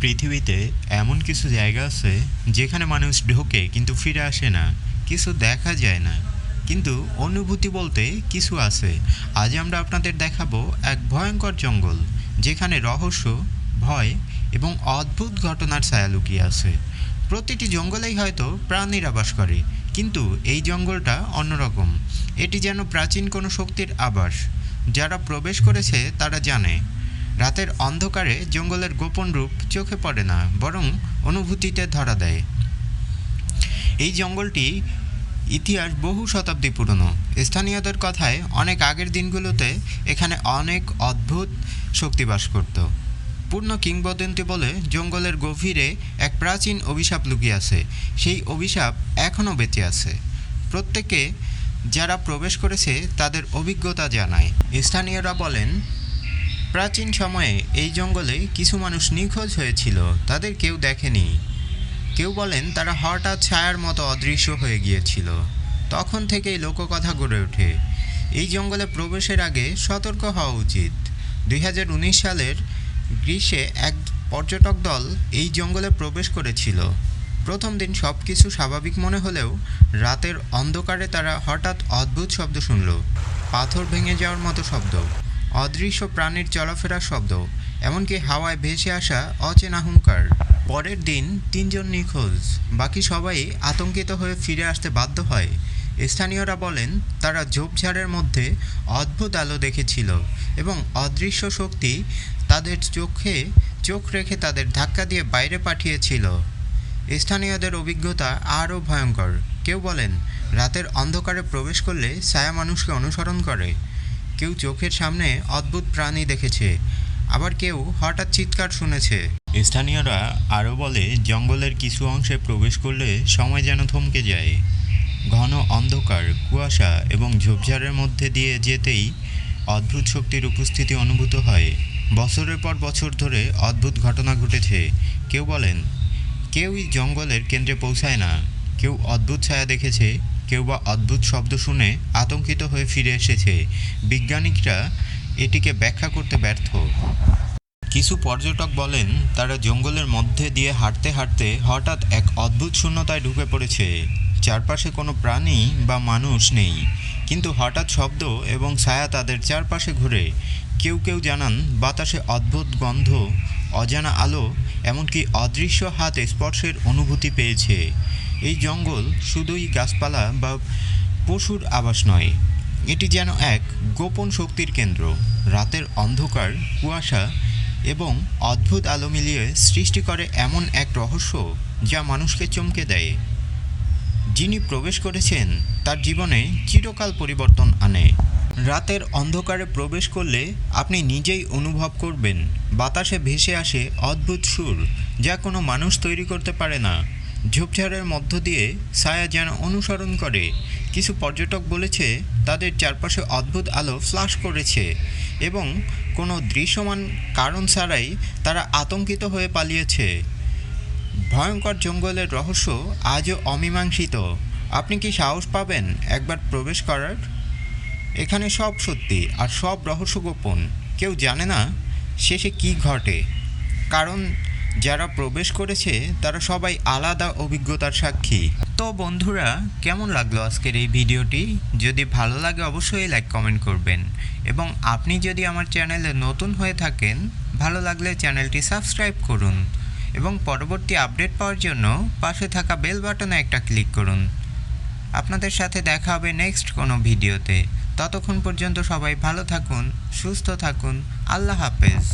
পৃথিবীতে এমন কিছু জায়গা আছে যেখানে মানুষ ঢোকে কিন্তু ফিরে আসে না, কিছু দেখা যায় না। কিন্তু অনুভূতি বলতে কিছু আছে। আজ আমরা আপনাদের দেখাবো এক ভয়ঙ্কর জঙ্গল, যেখানে রহস্য, ভয় এবং অদ্ভুত ঘটনার ছায়া লুকিয়ে আছে। প্রতিটি জঙ্গলেই হয়তো প্রাণীরা বাস করে, কিন্তু এই জঙ্গলটা অন্যরকম। এটি যেন প্রাচীন কোনো শক্তির আবাস। যারা প্রবেশ করেছে তারা জানে রাতের অন্ধকারে জঙ্গলের গোপন রূপ চোখে পড়ে না, বরং অনুভূতিতে ধরা দেয়। এই জঙ্গলটি ইতিহাস বহু শতাব্দী পুরনো। স্থানীয়দের কথায় অনেক আগের দিনগুলোতে এখানে অনেক অদ্ভুত শক্তি বাস করত। পূর্ণ কিংবদন্তি বলে জঙ্গলের গভীরে এক প্রাচীন অভিশাপ লুকিয়ে আছে। সেই অভিশাপ এখনও বেঁচে আছে। প্রত্যেকে যারা প্রবেশ করেছে তাদের অভিজ্ঞতা জানায়। স্থানীয়রা বলেন প্রাচীন সময়ে এই জঙ্গলে কিছু মানুষ নিখোঁজ হয়েছিল, তাদের কেউ দেখেনি। কেউ বলেন তারা হঠাৎ ছায়ার মতো অদৃশ্য হয়ে গিয়েছিল। তখন থেকেই লোককথা গড়ে ওঠে। এই জঙ্গলে প্রবেশের আগে সতর্ক হওয়া উচিত। দুই হাজার উনিশ সালের গ্রীষ্মে এক পর্যটক দল এই জঙ্গলে প্রবেশ করেছিল। প্রথম দিন সব কিছু স্বাভাবিক মনে হলেও রাতের অন্ধকারে তারা হঠাৎ অদ্ভুত শব্দ শুনল। পাথর ভেঙে যাওয়ার মতো শব্দ। অদৃশ্য প্রাণীর চলাফেরার শব্দ, এমনকি হাওয়ায় ভেসে আসা অচেনা হুঙ্কার। পরের দিন তিনজন নিখোঁজ, বাকি সবাই আতঙ্কিত হয়ে ফিরে আসতে বাধ্য হয়। স্থানীয়রা বলেন, তারা ঝোপঝাড়ের মধ্যে অদ্ভুত আলো দেখেছিল এবং অদৃশ্য শক্তি তাদের চোখে, চোখ রেখে তাদের ধাক্কা দিয়ে বাইরে পাঠিয়েছিল। স্থানীয়দের অভিজ্ঞতা আরও ভয়ঙ্কর। কেউ বলেন, রাতের অন্ধকারে প্রবেশ করলে ছায়া মানুষকে অনুসরণ করে। কেউ চোখের সামনে অদ্ভুত প্রাণী দেখেছে, আবার কেউ হঠাৎ চিৎকার শুনেছে। স্থানীয়রা আরও বলে, জঙ্গলের কিছু অংশে প্রবেশ করলে সময় যেন থমকে যায়। ঘন অন্ধকার, কুয়াশা এবং ঝোপঝাড়ের মধ্যে দিয়ে যেতেই অদ্ভুত শক্তির উপস্থিতি অনুভূত হয়। বছরের পর বছর ধরে অদ্ভুত ঘটনা ঘটেছে। কেউ বলেন, কেউই জঙ্গলের কেন্দ্রে পৌঁছায় না। কেউ অদ্ভুত ছায়া দেখেছে। কেউ বা অদ্ভুত শব্দ শুনে আতঙ্কিত হয়ে ফিরে এসেছে। বিজ্ঞানীরা এটিকে ব্যাখ্যা করতে ব্যর্থ। কিছু পর্যটক বলেন, তারা জঙ্গলের মধ্যে দিয়ে হাঁটতে হাঁটতে হঠাৎ এক অদ্ভুত শূন্যতায় ঢুকে পড়েছে। চারপাশে কোনো প্রাণী বা মানুষ নেই, কিন্তু হঠাৎ শব্দ এবং ছায়া তাদের চারপাশে ঘুরে। কেউ কেউ জানান, বাতাসে অদ্ভুত গন্ধ, অজানা আলো, এমনকি অদৃশ্য হাত স্পর্শের অনুভূতি পেয়েছে। এই জঙ্গল শুধুই গাছপালা বা পশুর আবাস নয়, এটি যেন এক গোপন শক্তির কেন্দ্র। রাতের অন্ধকার, কুয়াশা এবং অদ্ভুত আলো মিলিয়ে সৃষ্টি করে এমন এক রহস্য যা মানুষকে চমকে দেয়। যিনি প্রবেশ করেছেন, তার জীবনে চিরকাল পরিবর্তন আনে। রাতের অন্ধকারে প্রবেশ করলে আপনি নিজেই অনুভব করবেন, বাতাসে ভেসে আসে অদ্ভুত সুর যা কোনো মানুষ তৈরি করতে পারে না। ঝোপঝাড়ের মধ্য দিয়ে ছায়া যেন অনুসরণ করে। কিছু পর্যটক বলেছে, তাদের চারপাশে অদ্ভুত আলো ফ্লাশ করেছে এবং কোনো দৃশ্যমান কারণ ছাড়াই তারা আতঙ্কিত হয়ে পালিয়েছে। ভয়ঙ্কর জঙ্গলের রহস্য আজও অমীমাংসিত। আপনি কি সাহস পাবেন একবার প্রবেশ করার? এখানে সব সত্যি আর সব রহস্য গোপন। কেউ জানে না শেষে কি ঘটে। কারণ যারা প্রবেশ করেছে, তারা সবাই আলাদা অভিজ্ঞতার সাক্ষী। তো বন্ধুরা, কেমন লাগল আজকের এই ভিডিওটি? যদি ভালো লাগে, অবশ্যই লাইক, কমেন্ট করবেন। এবং আপনি যদি আমার চ্যানেলে নতুন হয়ে থাকেন, ভালো লাগলে চ্যানেলটি সাবস্ক্রাইব করুন। এবং পরবর্তী আপডেট পাওয়ার জন্য পাশে থাকা বেল বাটনে একটা ক্লিক করুন। আপনাদের সাথে দেখা হবে নেক্সট কোনো ভিডিওতে। ততক্ষণ পর্যন্ত সবাই ভালো থাকুন, সুস্থ থাকুন। আল্লাহ হাফেজ।